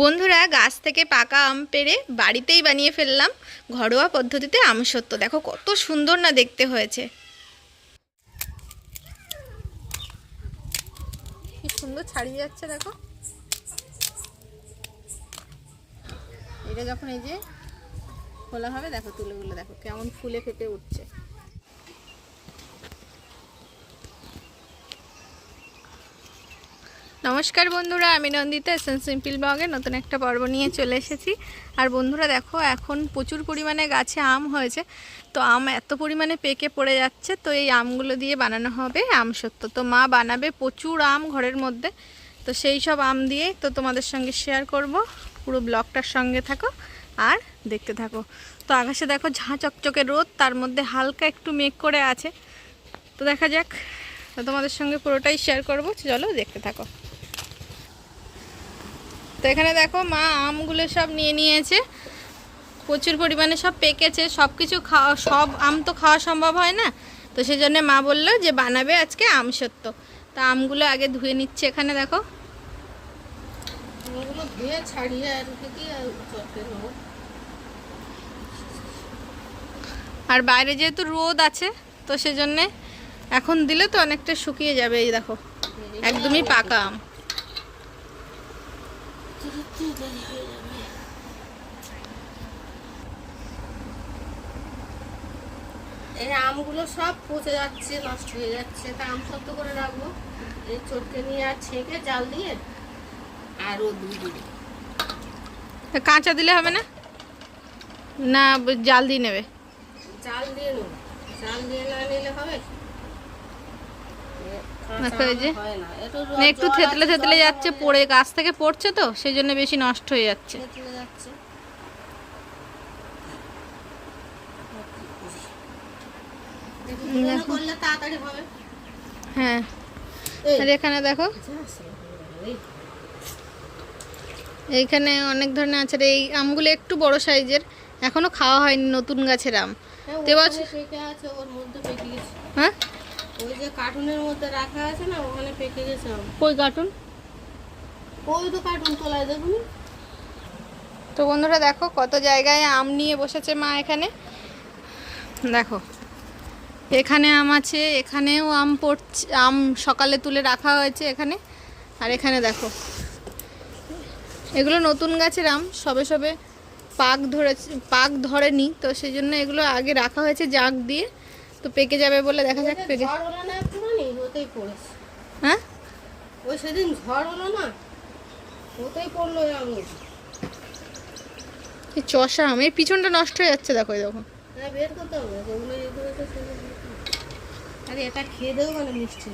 বন্ধুরা, গাছ থেকে পাকা আম পেড়ে বাড়িতেই বানিয়ে ফেললাম ঘরোয়া পদ্ধতিতে আম সত্য দেখো কত সুন্দর না দেখতে হয়েছে। কি সুন্দর ছাড়িয়ে যাচ্ছে, দেখো। এটা যখন এই যে খোলা হবে, দেখো তুলোগুলো দেখো কেমন ফুলে ফেটে উঠছে। নমস্কার বন্ধুরা, আমি নন্দিতা এসেন সিম্পল ব্লগে নতুন একটা পর্ব নিয়ে চলে এসেছি। আর বন্ধুরা দেখো, এখন প্রচুর পরিমাণে গাছে আম হয়েছে। তো আম এত পরিমাণে পেকে পড়ে যাচ্ছে, তো এই আমগুলো দিয়ে বানানো হবে আম সত্য। তো মা বানাবে প্রচুর আম ঘরের মধ্যে। তো সেই সব আম দিয়ে তো তোমাদের সঙ্গে শেয়ার করব। পুরো ব্লগটার সঙ্গে থাকো আর দেখতে থাকো। তো আকাশে দেখো ঝাঁ চকচকে রোদ, তার মধ্যে হালকা একটু মেঘ করে আছে। তো দেখা যাক তো তোমাদের সঙ্গে পুরোটাই শেয়ার করব। চলো দেখতে থাকো। তো এখানে দেখো মা আমগুলো সব নিয়ে নিয়েছে। প্রচুর পরিমাণে সব পেকেছে সব কিছু খাওয়া সব আম তো খাওয়া সম্ভব হয় না। তো সেই জন্য মা বলল যে বানাবে আজকে আম সত্য। তা আমগুলো আগে ধুয়ে নিচ্ছে এখানে দেখো। ধুয়ে ছাড়িয়ে আর কি আর বাইরে যেহেতু রোদ আছে তো সেজন্যে এখন দিলে তো অনেকটা শুকিয়ে যাবে এই দেখো। একদমই পাকা আম। এই আমগুলো সব পচে যাচ্ছে নষ্ট হয়ে যাচ্ছে। তা আম সত্য করে রাখব। এই চটকে নিয়ে আর ছেঁকে জাল দিয়ে আর দুই তা কাঁচা দিলে হবে না? না জাল দিয়ে নেবে। জাল দিয়ে নেব। জাল দিয়ে না নিলে হবে? আচ্ছা, এই যে। না। একটু র- না একটু জল থেতলে থেতলে যাচ্ছে পড়ে গাছ থেকে পড়ছে তো সেই জন্য বেশি নষ্ট হয়ে যাচ্ছে। হ্যাঁ। আর এখানে দেখো। এই, এইখানে অনেক ধরনের আছে এই আমগুলো একটু বড় সাইজের এখনও খাওয়া হয়নি নতুন গাছের আম। তো এবছর- হ্যাঁ? ওই যে কার্টুনের মধ্যে রাখা আছে না ওখানে পেকে গেছে। কই কার্টুন? ওই তো কার্টুন তোলায় দেখুন তো বন্ধুরা দেখো কত জায়গায় আম নিয়ে বসেছে মা এখানে। দেখো এখানে আম আছে এখানেও আম পড়ছে আম সকালে তুলে রাখা হয়েছে এখানে। আর এখানে দেখো এগুলো নতুন গাছের আম সবে সবে পাক ধরেছে পাক ধরেনি তো সেই জন্য এগুলো আগে রাখা হয়েছে জাগ দিয়ে। তো পেকে যাবে বলে দেখা যাক পেকে হ্যাঁ? ওই সেদিন ঝড় হলো না? ওতেই পড়ল আঙুর চষা আম এর পিছনটা নষ্ট হয়ে যাচ্ছে দেখো দেখো। হ্যাঁ বের করতে হবে আরে এটা খেয়ে দেবো মানে মিষ্টি।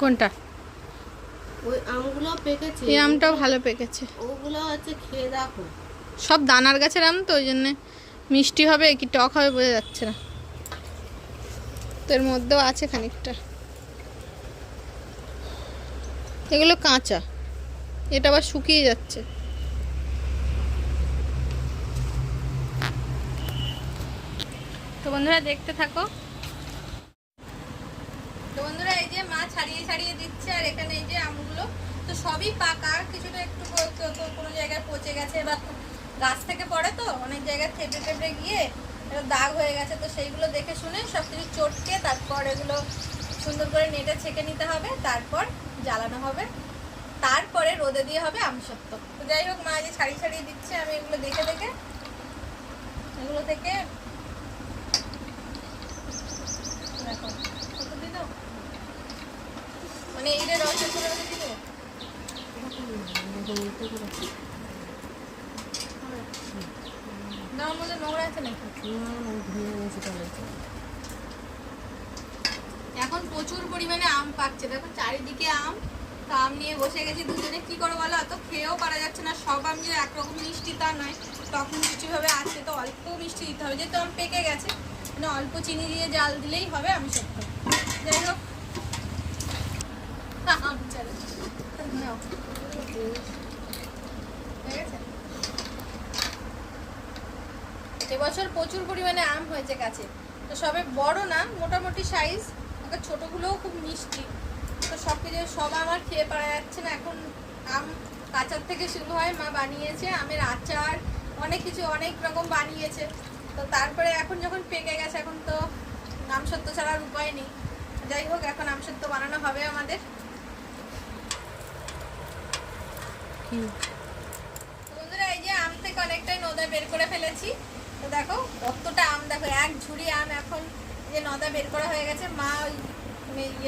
কোনটা? ওই আমগুলো পেকেছে। এই আমটাও ভালো পেকেছে। ওগুলো হচ্ছে খেয়ে দেখো। সব দানার গাছের আম তো ওই জন্যে মিষ্টি হবে কি টক হবে বোঝা যাচ্ছে না। এর মধ্যেও আছে খানিকটা। এগুলো কাঁচা। এটা আবার শুকিয়ে যাচ্ছে। তো বন্ধুরা দেখতে থাকো। তো বন্ধুরা এই যে মা ছাড়িয়ে ছাড়িয়ে দিচ্ছে আর এখানে এই যে আমগুলো। তো সবই পাকা, কিছুটা একটু কোনো জায়গায় পচে গেছে বা গাছ থেকে পড়ে তো, অনেক জায়গায় থেপে থেপে গিয়ে দাগ হয়ে গেছে, তো সেইগুলো দেখে শুনে সব কিছু চটকে তারপর এগুলো সুন্দর করে নেটে ছেঁকে নিতে হবে, তারপর জ্বালানো হবে। তারপরে রোদে দিয়ে হবে আমসত্ব। তো যাই হোক, মা যে ছাড়িয়ে ছাড়িয়ে দিচ্ছে, আমি এগুলো দেখে দেখে, এগুলো থেকে দেখো? মানে এইটা রস ওর মধ্যে নোংরা আছে নাকি? এখন প্রচুর পরিমাণে আম পাকছে। দেখো চারিদিকে আম, তো আম নিয়ে বসে গেছি দুজনে। কি করে বলো? অত খেয়েও পারা যাচ্ছে না। সব আম যে একরকম মিষ্টি তা নয়। টক মিষ্টি ভাবে আছে তো অল্প মিষ্টি দিতে হবে। যেহেতু আম পেকে গেছে মানে অল্প চিনি দিয়ে জাল দিলেই হবে, আমি সত্য যাই হোক। আম চালে নাও। হয়ে গেছে? এবছর প্রচুর পরিমাণে আম হয়েছে গাছে। তো সবে বড় না মোটামুটি সাইজ ছোটগুলোও খুব মিষ্টি। তো সব কিছু সব আমার খেয়ে পারা যাচ্ছে না এখন আম কাঁচার থেকে শুরু হয় মা বানিয়েছে আমের আচার অনেক কিছু অনেক রকম বানিয়েছে। তো তারপরে এখন যখন পেকে গেছে এখন তো আম সত্য ছাড়ার উপায় নেই। যাই হোক এখন আম সত্য বানানো হবে আমাদের। বন্ধুরা এই যে আম থেকে অনেকটাই নদা বের করে ফেলেছি। তো দেখো, কতটা আম দেখো, এক ঝুড়ি আম এখন যে নদা বের করা হয়ে গেছে, মা ওই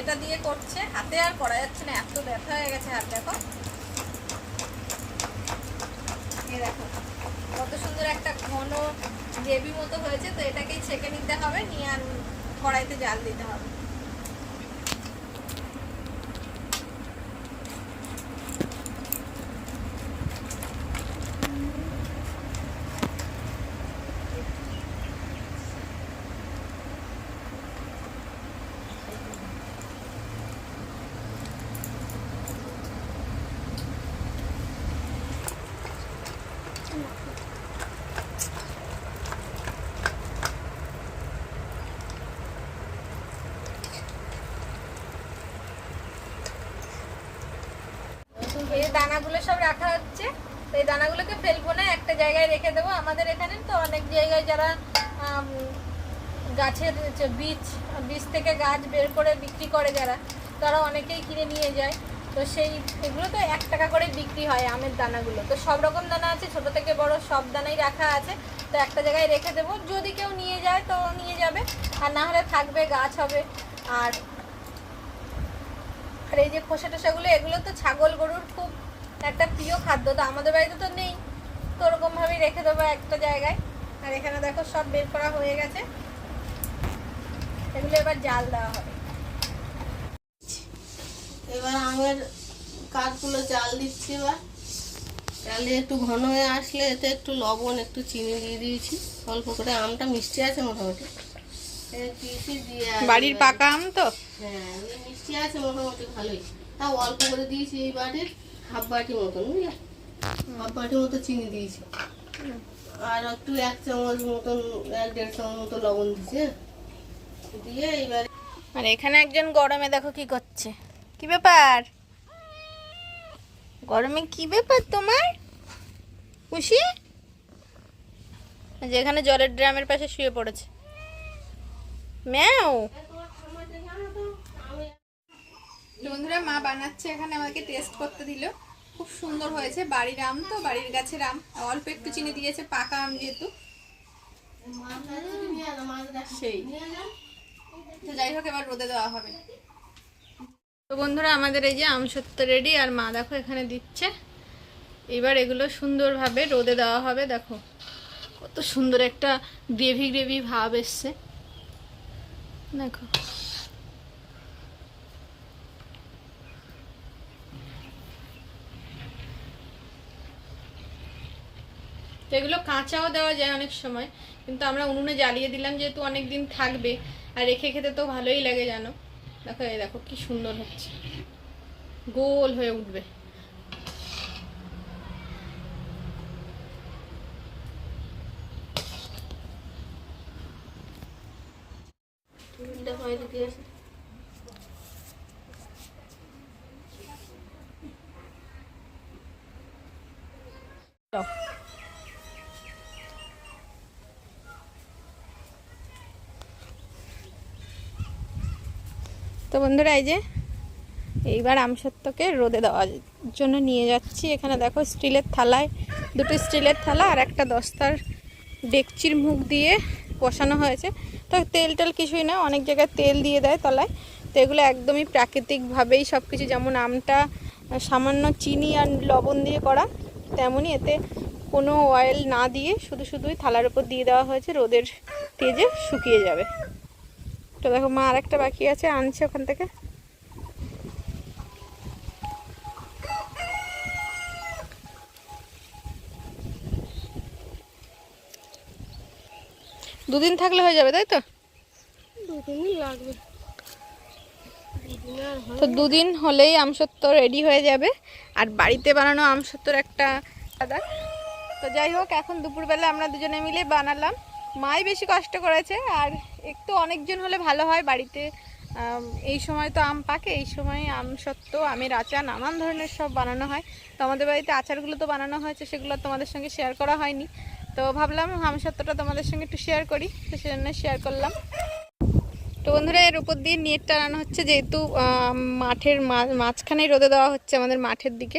এটা দিয়ে করছে, হাতে আর করা যাচ্ছে না, এত ব্যথা হয়ে গেছে হাত দেখো। দেখো, কত সুন্দর একটা ঘন গ্রেভি মতো হয়েছে, তো এটাকেই ছেঁকে নিতে হবে, নিয়ে আর কড়াইতে জাল দিতে হবে এই যে দানাগুলো সব রাখা হচ্ছে। তো এই দানাগুলোকে ফেলব না, একটা জায়গায় রেখে দেবো আমাদের এখানে। তো অনেক জায়গায় যারা গাছের বীজ বীজ থেকে গাছ বের করে বিক্রি করে যারা, তারা অনেকেই কিনে নিয়ে যায়। তো সেই, এগুলো তো এক টাকা করে বিক্রি হয় আমের দানাগুলো। তো সব রকম দানা আছে, ছোট থেকে বড় সব দানাই রাখা আছে। তো একটা জায়গায় রেখে দেবো। যদি কেউ নিয়ে যায়, তো নিয়ে যাবে। আর না হলে থাকবে, গাছ হবে। আর আর এই যে খোসা টোসাগুলো, এগুলো তো ছাগল গরুর খুব একটা প্রিয় খাদ্য তো আমাদের বাড়িতে তো নেই। তো ওরকমভাবেই রেখে দেবো একটা জায়গায়। আর এখানে দেখো সব বের করা হয়ে গেছে। এগুলো এবার জাল দেওয়া হবে। এবার আমের কাঠগুলো জাল দিচ্ছি এবার। জাল দিয়ে একটু ঘন হয়ে আসলে এতে একটু লবণ একটু চিনি দিয়ে দিয়েছি। অল্প করে আমটা মিষ্টি আছে মোটামুটি। দিয়েছি দিয়ে বাড়ির পাকা আম তো? হ্যাঁ এমনি মিষ্টি আছে মোটামুটি ভালোই। তাও অল্প করে দিয়েছি এই বাটির। হাফ বাটি মতন বুঝলে? হাফ বাটি মতো চিনি দিয়েছি। আর একটু এক চামচ মতন এক দেড় চামচ মতো লবণ দিয়েছি হ্যাঁ? দিয়ে এবার আর এখানে একজন গরমে দেখো কি করছে। কি ব্যাপার? গরমে কি ব্যাপার তোমার? খুশি যেখানে জলের ড্রামের পাশে শুয়ে পড়েছে। ম্যাও। বন্ধুরা মা বানাচ্ছে এখানে আমাকে টেস্ট করতে দিল। খুব সুন্দর হয়েছে। বাড়ির আম তো, বাড়ির গাছের আম। অল্প একটু চিনি দিয়েছে, পাকা আম যেহেতু। সেই। তো যাই হোক, এবার রোদে দেওয়া হবে। তো বন্ধুরা, আমাদের এই যে আমসত্ব রেডি, আর মা দেখো এখানে দিচ্ছে। এবার এগুলো সুন্দরভাবে রোদে দেওয়া হবে, দেখো। কত সুন্দর একটা গ্রেভি গ্রেভি ভাব এসছে। দেখো। তো এগুলো কাঁচাও দেওয়া যায় অনেক সময় কিন্তু আমরা উনুনে জ্বালিয়ে দিলাম যেহেতু অনেক দিন থাকবে আর রেখে খেতে তো ভালোই লাগে জানো। দেখো এই দেখো কি সুন্দর হচ্ছে। গোল হয়ে উঠবে। দেখো তো বন্ধুরা, এই যে এইবার আমসত্ত্বকে রোদে দেওয়ার জন্য নিয়ে যাচ্ছি। এখানে দেখো স্টিলের থালায়, দুটো স্টিলের থালা আর একটা দস্তার ডেকচির মুখ দিয়ে বসানো হয়েছে। তো তেল টেল কিছুই না, অনেক জায়গায় তেল দিয়ে দেয় তলায়। তো এগুলো একদমই প্রাকৃতিকভাবেই সব কিছু যেমন আমটা সামান্য চিনি আর লবণ দিয়ে করা তেমনই এতে কোনো অয়েল না দিয়ে শুধু শুধুই থালার উপর দিয়ে দেওয়া হয়েছে, রোদের তেজে শুকিয়ে যাবে। তো দেখো মা আর একটা বাকি আছে আনছে ওখান থেকে। দুদিন থাকলে হয়ে যাবে তাই তো? দুদিনই লাগবে। তো দুদিন হলেই আমসত্ত্ব রেডি হয়ে যাবে। আর বাড়িতে বানানো আমসত্ত্বর একটা আদা তো যাই হোক এখন দুপুরবেলা আমরা দুজনে মিলে বানালাম। মাই বেশি কষ্ট করেছে আর একটু অনেকজন হলে ভালো হয় বাড়িতে। এই সময় তো আম পাকে এই সময় আম সত্ত্ব আমের আচার নানান ধরনের সব বানানো হয়। তো আমাদের বাড়িতে আচারগুলো তো বানানো হয়েছে সেগুলো তোমাদের সঙ্গে শেয়ার করা হয়নি। তো ভাবলাম আম সত্ত্বটা তোমাদের সঙ্গে একটু শেয়ার করি তো সেজন্য শেয়ার করলাম। তো বন্ধুরা এর উপর দিয়ে নেট টানানো হচ্ছে যেহেতু মাঠের মাঝখানেই রোদে দেওয়া হচ্ছে আমাদের মাঠের দিকে।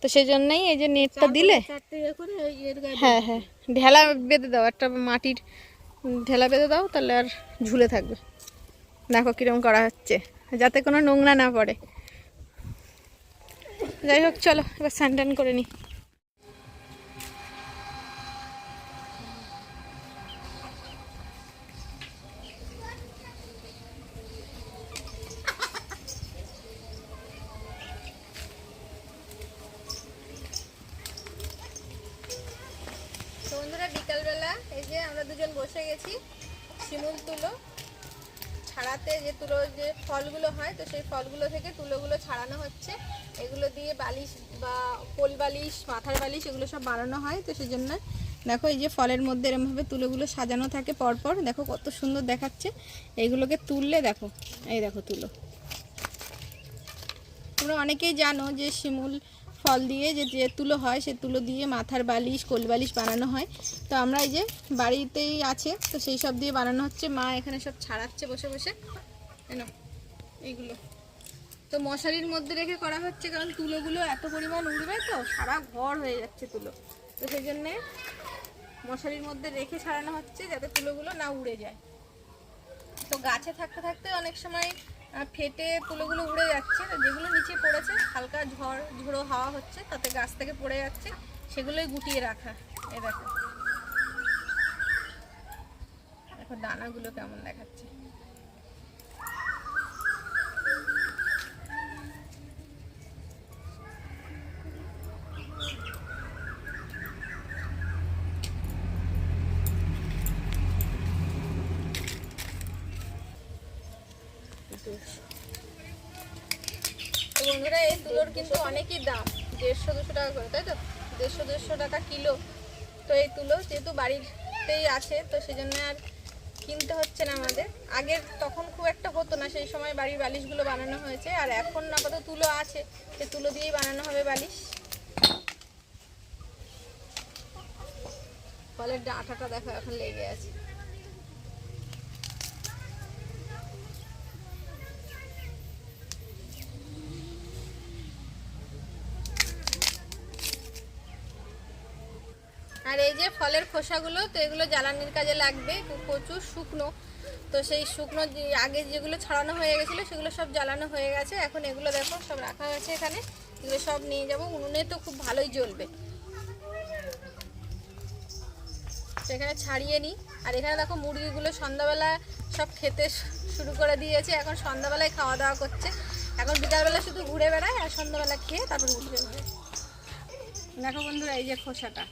তো সেই জন্যই এই যে নেটটা দিলে? হ্যাঁ হ্যাঁ। ঢেলা বেঁধে দাও, একটা মাটির ঢেলা বেঁধে দাও, তাহলে আর ঝুলে থাকবে। দেখো কীরকম করা হচ্ছে, যাতে কোনো নোংরা না পড়ে। যাই হোক, চলো, এবার স্যান্ডান করে নিই দুজন বসে গেছি, শিমুল তুলো। ছাড়াতে যে তুলো, যে ফলগুলো হয়, তো সেই ফলগুলো থেকে তুলোগুলো ছাড়ানো হচ্ছে। এগুলো দিয়ে বালিশ বা কোল বালিশ, মাথার বালিশ, এগুলো সব বানানো হয়, তো সেই জন্য দেখো এই যে ফলের মধ্যে এরমভাবে তুলোগুলো সাজানো থাকে পরপর। দেখো কত সুন্দর দেখাচ্ছে। এইগুলোকে তুললে দেখো, এই দেখো তুলো। তোমরা অনেকেই জানো যে শিমুল ফল দিয়ে যে যে তুলো হয় সে তুলো দিয়ে মাথার বালিশ, কোল বালিশ বানানো হয়। তো আমরা এই যে বাড়িতেই আছে, তো সেই সব দিয়ে বানানো হচ্ছে। মা এখানে সব ছাড়াচ্ছে বসে বসে। কেন এইগুলো। তো মশারির মধ্যে রেখে করা হচ্ছে, কারণ তুলোগুলো এত পরিমাণ উড়বে তো, সারা ঘর হয়ে যাচ্ছে তুলো। তো সেই জন্যে মশারির মধ্যে রেখে ছাড়ানো হচ্ছে, যাতে তুলোগুলো না উড়ে যায়। তো গাছে থাকতে থাকতে অনেক সময় ফেটে তুলোগুলো উড়ে যাচ্ছে যেগুলো নিচে পড়েছে, হালকা ঝড়, ঝোড়ো হাওয়া হচ্ছে, তাতে গাছ থেকে পড়ে যাচ্ছে, সেগুলোই গুটিয়ে রাখা এ দেখো। দেখো দানাগুলো কেমন দেখাচ্ছে। তো এই তুলোর কিন্তু অনেকই দাম। দেড়শো, দুশো টাকা করে, তাই তো? দেড়শো দেড়শো টাকা কিলো। তো এই তুলো যেহেতু বাড়িতেই আছে, তো সেই জন্য আর কিনতে হচ্ছে না আমাদের। আগের তখন খুব একটা হতো না, সেই সময় বাড়ির বালিশগুলো বানানো হয়েছে, আর এখন আপাতত তুলো আছে। সে তুলো দিয়েই বানানো হবে বালিশ। ফলের ডাঁটাটা দেখো, এখন লেগে আছে। আর এই যে ফলের খোসাগুলো, তো এগুলো জ্বালানির কাজে লাগবে প্রচুর শুকনো। তো সেই শুকনো আগে যেগুলো ছড়ানো হয়ে গেছিল, সেগুলো সব জ্বালানো হয়ে গেছে। এখন এগুলো দেখো, সব রাখা হয়েছে এখানে। এগুলো সব নিয়ে যাব। উনুনে তো খুব ভালোই জ্বলবে। তো এখানে ছাড়িয়ে নিই। আর এখানে দেখো মুরগিগুলো সন্ধ্যাবেলা সব খেতে শুরু করে দিয়েছে। এখন সন্ধ্যাবেলায় খাওয়া দাওয়া করছে। এখন বিকালবেলা শুধু ঘুরে বেড়ায় আর সন্ধ্যাবেলা খেয়ে তারপর উঠে ঘরে দেখো বন্ধুরা, এই যে খোসাটা।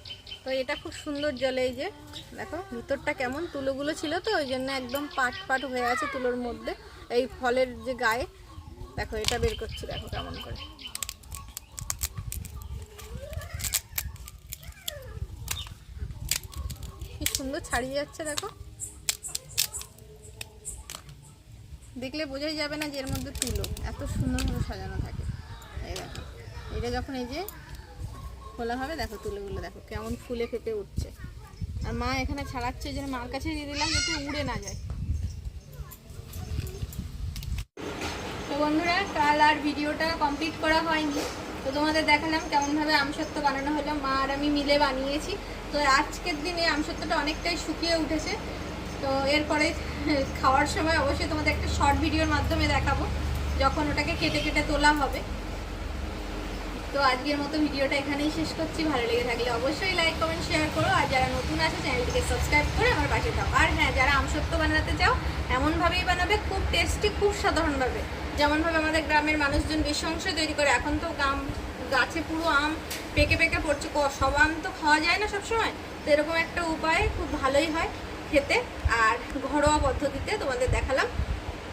তো এটা খুব সুন্দর জলে এই যে, দেখো, ভিতরটা কেমন? তুলোগুলো ছিল তো, ওই জন্য একদম পাট পাট হয়ে আছে তুলোর মধ্যে। এই ফলের যে গায়ে, দেখো, এটা বের করছি, দেখো কেমন করে। কি সুন্দর ছাড়িয়ে যাচ্ছে, দেখো। দেখলে বোঝাই যাবে না যে এর মধ্যে তুলো, এত সুন্দরভাবে সাজানো থাকে। এই দেখো, এটা যখন এই যে খোলা হবে, দেখো তুলোগুলো, দেখো কেমন ফুলে ফেপে উঠছে। আর মা এখানে ছাড়াচ্ছে যে মার কাছে দিয়ে দিলাম, যাতে উড়ে না যায়। তো বন্ধুরা, কাল আর ভিডিওটা কমপ্লিট করা হয়নি। তো তোমাদের দেখালাম কেমনভাবে আমসত্ত্ব বানানো হলো। মা আর আমি মিলে বানিয়েছি। তো আজকের দিনে আমসত্ত্বটা অনেকটাই শুকিয়ে উঠেছে। তো এরপরে খাওয়ার সময় অবশ্যই তোমাদের একটা শর্ট ভিডিওর মাধ্যমে দেখাবো, যখন ওটাকে কেটে কেটে তোলা হবে। তো আজকের মতো ভিডিওটা এখানেই শেষ করছি। ভালো লেগে থাকলে অবশ্যই লাইক কমেন্ট শেয়ার করো। আর যারা নতুন আছে চ্যানেলটিকে সাবস্ক্রাইব করে আমার পাশে দাও আর হ্যাঁ যারা আমসত্ত্ব বানাতে চাও, এমনভাবেই বানাবে, খুব টেস্টি খুব সাধারণভাবে। যেমনভাবে আমাদের গ্রামের মানুষজন বেশি অংশ তৈরি করে, এখন তো গ্রাম গাছে পুরো আম পেকে পেকে পড়ছে সব আম তো খাওয়া যায় না সবসময়। তো এরকম একটা উপায় খুব ভালোই হয় খেতে। আর ঘরোয়া পদ্ধতিতে তোমাদের দেখালাম।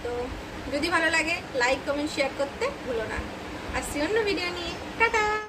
তো যদি ভালো লাগে লাইক কমেন্ট শেয়ার করতে ভুলো না। আসছি অন্য ভিডিও নিয়ে। タダ